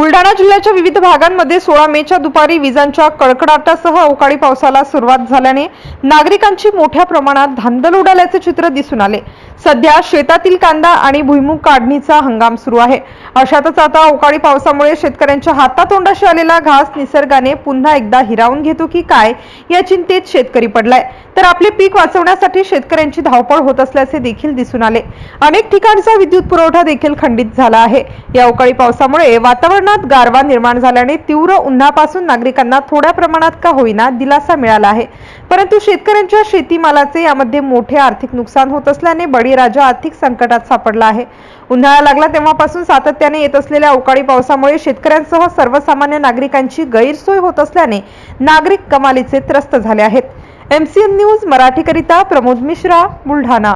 बुलढाणा जिल्ह्याच्या विविध भागांमध्ये सोळा मेच्या दुपारी विजांच्या कडकडाटासह अवकाळी पावसाला सुरुवात झाल्याने नागरिकांची मोठ्या प्रमाणात धांदल उडाल्याचे चित्र दिसून आले. सध्या शेतातील कांदा आणि भुईमुग काढणीचा हंगाम सुरू आहे. अशातच आता अवकाळी पावसामुळे शेतकऱ्यांच्या हातातोंडाशी आलेला घास निसर्गाने पुन्हा एकदा हिरावून घेतो की काय या चिंतेत शेतकरी पडलाय. तर आपले पीक वाचवण्यासाठी शेतकऱ्यांची धावपळ होत असल्याचे देखील दिसून आले. अनेक ठिकाणचा विद्युत पुरवठा देखील खंडित झाला आहे. या अवकाळी पावसामुळे वातावरणात गारवा निर्माण झाल्याने तीव्र उन्हापासून नागरिकांना थोड्या प्रमाणात का होईना दिलासा मिळाला आहे. परंतु शेतकऱ्यांच्या शेतीमालाचे यामध्ये मोठे आर्थिक नुकसान होत असल्याने बळीराजा आर्थिक संकटात सापडला आहे. उन्हाळा लागला तेव्हापासून सातत्याने येत असलेल्या अवकाळी पावसामुळे शेतकऱ्यांसह सर्वसामान्य नागरिकांची गैरसोय होत असल्याने नागरिक कमालीचे त्रस्त झाले आहेत. एमसीएन न्यूज मराठीकरिता प्रमोद मिश्रा बुलढाणा.